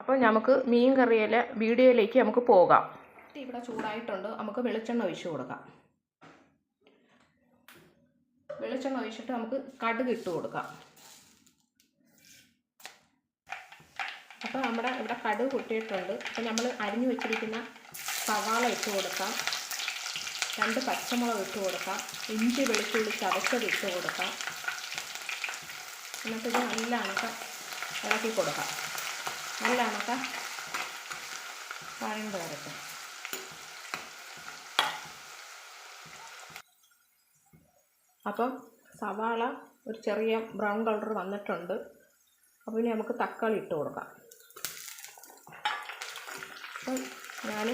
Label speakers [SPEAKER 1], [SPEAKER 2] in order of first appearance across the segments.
[SPEAKER 1] അപ്പോൾ നമുക്ക് മീൻ കറിയിലെ വീഡിയോയിലേക്ക് നമുക്ക് പോകാം. ഇവിടെ ചൂടായിട്ടുണ്ട്. നമുക്ക് വെളിച്ചെണ്ണ ഒഴിച്ചു കൊടുക്കാം. വെളിച്ചെണ്ണ ഒഴിച്ചിട്ട് നമുക്ക് കടുക് ഇട്ട് കൊടുക്കാം. അപ്പോൾ നമ്മുടെ ഇവിടെ കടുക് പൊട്ടിയിട്ടുണ്ട്. അപ്പോൾ നമ്മൾ അരിഞ്ഞു വെച്ചിരിക്കുന്ന സവാള ഇട്ട് കൊടുക്കാം. രണ്ട് പച്ചമുളക് ഇട്ട് കൊടുക്കാം. ഇഞ്ചി വെളുത്തുള്ളി ചതച്ചത് ഇട്ട് കൊടുക്കാം. എന്നിട്ട് ഇത് നല്ല അണക്ക ഇളക്കി കൊടുക്കാം. നല്ല അണക്ക വഴണ്ട് വരട്ടെ. അപ്പം സവാള ഒരു ചെറിയ ബ്രൗൺ കളർ വന്നിട്ടുണ്ട്. അപ്പോൾ ഇനി നമുക്ക് തക്കാളി ഇട്ട് കൊടുക്കാം. അപ്പം ഞാൻ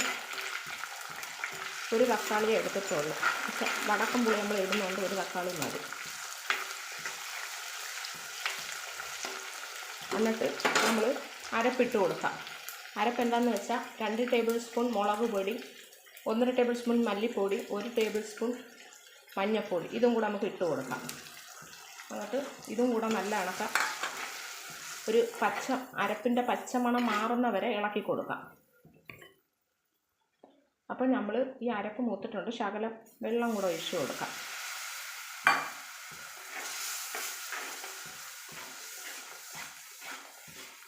[SPEAKER 1] ഒരു തക്കാളിയെ എടുത്തിട്ടുള്ളൂ. പക്ഷെ വടക്കം പുളി നമ്മൾ ഇടുന്നുണ്ട് ഒരു തക്കാളി മതി. എന്നിട്ട് നമ്മൾ അരപ്പിട്ട് കൊടുക്കാം. അരപ്പ് എന്താണെന്ന് വെച്ചാൽ രണ്ട് ടേബിൾ സ്പൂൺ മുളക് പൊടി ഒന്നര ടേബിൾ സ്പൂൺ മല്ലിപ്പൊടി ഒരു ടേബിൾ സ്പൂൺ മഞ്ഞൾപ്പൊടി ഇതും കൂടെ നമുക്ക് ഇട്ട് കൊടുക്കാം. എന്നിട്ട് ഇതും കൂടെ നല്ല ഇണക്കാം ഒരു പച്ച അരപ്പിന്റെ പച്ചമണം മാറുന്ന വരെ ഇളക്കി കൊടുക്കാം. അപ്പോൾ നമ്മൾ ഈ അരപ്പ് മൂത്തിട്ടുണ്ട്. ശകലം വെള്ളം കൂടെ ഒഴിച്ച് കൊടുക്കാം.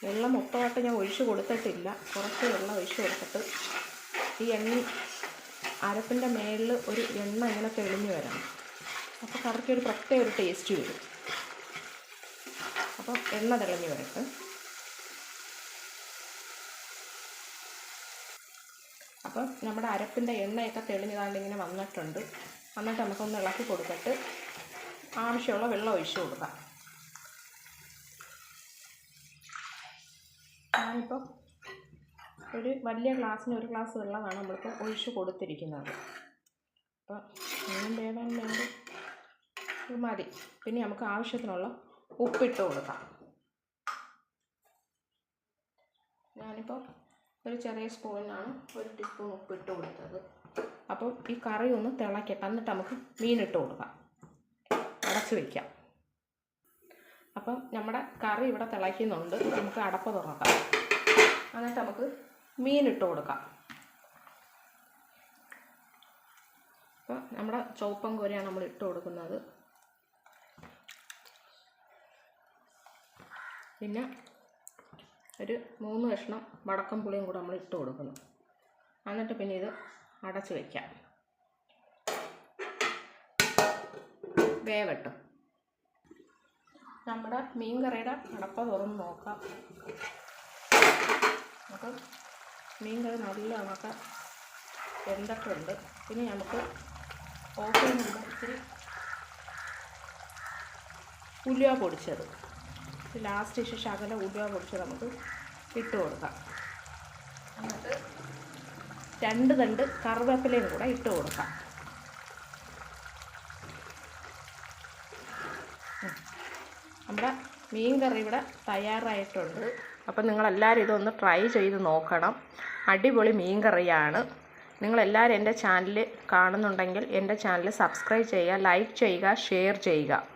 [SPEAKER 1] വെള്ളം മൊത്തമായിട്ട് ഞാൻ ഒഴിച്ചു കൊടുത്തിട്ടില്ല. കുറച്ച് വെള്ളം ഒഴിച്ചു കൊടുത്തിട്ട് ഈ എണ്ണ അരപ്പിന്റെ മേളിൽ ഒരു എണ്ണ ഇങ്ങനെ തെളിഞ്ഞു വരണം. അപ്പോൾ കറിക്ക് ഒരു പ്രത്യേക ഒരു ടേസ്റ്റ് വരും. അപ്പോൾ എണ്ണ തെളിഞ്ഞു വരട്ടെ. അപ്പം നമ്മുടെ അരപ്പിന്റെ എണ്ണയൊക്കെ തെളിഞ്ഞതാണ്ട് ഇങ്ങനെ വന്നിട്ടുണ്ട്. വന്നിട്ട് നമുക്കൊന്ന് ഇളക്കി കൊടുത്തിട്ട് ആവശ്യമുള്ള വെള്ളം ഒഴിച്ചു കൊടുക്കാം. ഞാനിപ്പം ഒരു വലിയ ഗ്ലാസ്സിന് ഒരു ഗ്ലാസ് വെള്ളമാണ് നമ്മളിപ്പോൾ ഒഴിച്ച് കൊടുത്തിരിക്കുന്നത്. അപ്പം മീൻ വേവാൻ വേണ്ടി ഇത് മതി. പിന്നെ നമുക്ക് ആവശ്യത്തിനുള്ള ഉപ്പിട്ട് കൊടുക്കാം. ഞാനിപ്പോൾ ഒരു ചെറിയ സ്പൂണിനാണ് ഒരു ടീസ്പൂൺ ഉപ്പിട്ട് കൊടുത്തത്. അപ്പം ഈ കറി ഒന്ന് തിളക്കട്ടെ. എന്നിട്ട് നമുക്ക് മീനിട്ട് കൊടുക്കാം. അടച്ച് വയ്ക്കാം അപ്പം നമ്മുടെ കറി ഇവിടെ തിളയ്ക്കുന്നുണ്ട്. നമുക്ക് അടപ്പ് തുറക്കാം. എന്നിട്ട് നമുക്ക് മീനിട്ട് കൊടുക്കാം. അപ്പോൾ നമ്മുടെ ചുവപ്പം കോരയാണ് നമ്മൾ ഇട്ട് കൊടുക്കുന്നത്. പിന്നെ ഒരു മൂന്ന് കഷ്ണം വടക്കം പുളിയും കൂടെ നമ്മൾ ഇട്ട് കൊടുക്കുന്നു. എന്നിട്ട് പിന്നെ ഇത് അടച്ച് വയ്ക്കാം വേവട്ടും. നമ്മുടെ മീൻ കറിയുടെ അടപ്പ തുറന്ന് നോക്കാം. നമുക്ക് മീൻ കറി നല്ല നമുക്ക് വെന്തിട്ടുണ്ട് ഇനി നമുക്ക് ഓഫ് ചെയ്യുന്നുണ്ട് ഇത്തിരി ഉലുവ പൊടിച്ചത്. ലാസ്റ്റ് ഇഷ്ടം ശകല ഉലുവ പൊടിച്ചത് നമുക്ക് ഇട്ട് കൊടുക്കാം. എന്നിട്ട് രണ്ട് തണ്ട് കറിവേപ്പിലയും കൂടെ ഇട്ട് കൊടുക്കാം. നമ്മുടെ മീൻ കറി ഇവിടെ തയ്യാറായിട്ടുണ്ട്. അപ്പം നിങ്ങളെല്ലാവരും ഇതൊന്ന് ട്രൈ ചെയ്ത് നോക്കണം. അടിപൊളി മീൻ കറിയാണ് നിങ്ങളെല്ലാവരും എന്റെ ചാനൽ കാണുന്നുണ്ടെങ്കിൽ എന്റെ ചാനൽ സബ്സ്ക്രൈബ് ചെയ്യുക ലൈക്ക് ചെയ്യുക ഷെയർ ചെയ്യുക.